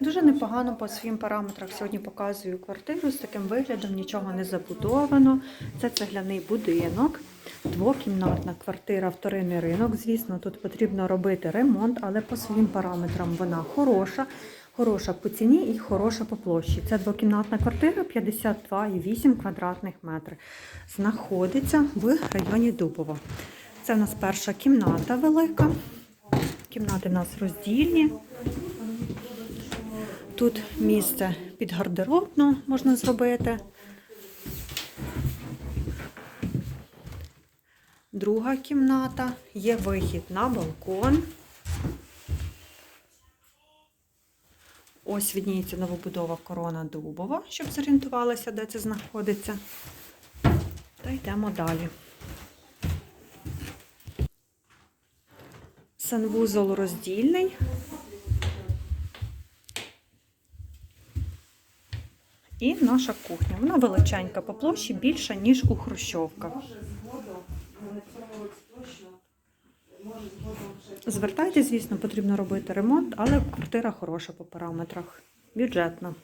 Дуже непогано по своїм параметрах. Сьогодні показую квартиру з таким виглядом, нічого не забудовано. Це цегляний будинок, двокімнатна квартира, вторинний ринок. Звісно, тут потрібно робити ремонт, але по своїм параметрам вона хороша. Хороша по ціні і хороша по площі. Це двокімнатна квартира 52,8 квадратних метрів. Знаходиться в районі Дубово. Це в нас перша кімната велика. Кімнати у нас роздільні. Тут місце під гардеробну можна зробити. Друга кімната, є вихід на балкон. Ось відніється новобудова корона Дубова, щоб зорієнтувалися, де це знаходиться. Та йдемо далі. Санвузол роздільний. І наша кухня. Вона величенька по площі, більша, ніж у Хрущовках. Звертайте, звісно, потрібно робити ремонт, але квартира хороша по параметрах. Бюджетна.